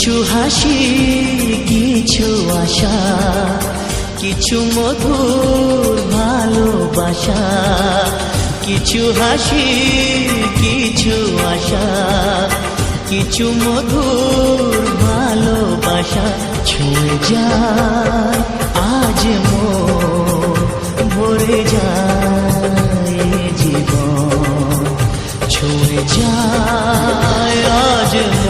কিছু হাসি, কিছু আশা, কিছু মধুর ভালোবাসা, কিছু হাসি, কিছু আশা, কিছু মধুর ভালোবাসা ছুঁয়ে যায়, আজ যায় এ জীবন, ছুঁয়ে যায় আজ মন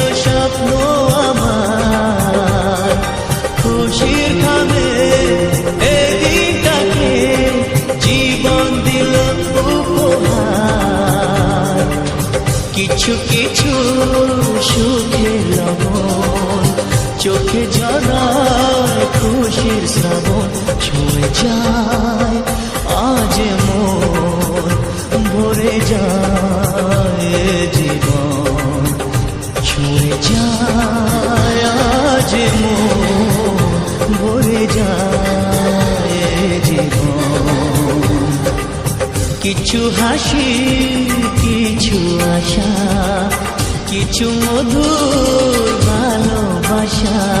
চোখে ঝরায় খুশির শ্রাবণ ছুঁয়ে যায়। আজ মন ভরে যায় জীবন ছুঁয়ে যায়। আজ মন ভরে যায় জীবন। কিছু হাসি, কিছু আশা, কিছু মধুর ভালোবাসা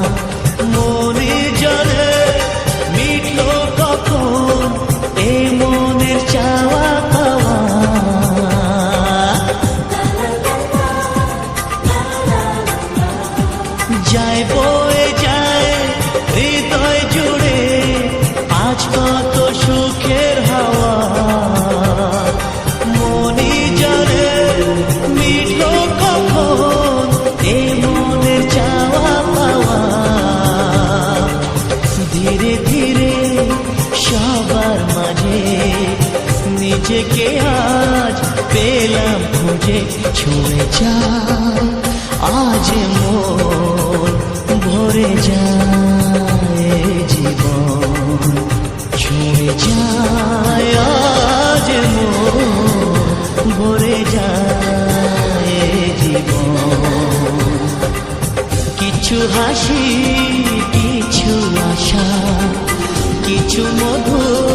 নিজেকে আজ পেলাম খুঁজে ছুঁয়ে যায় আজ মন ভরে যায় জীবন ছুঁয়ে যায়। আজ মন ভরে যায় জীবন। কিছু হাসি, কিছু আশা, কিছু মধুর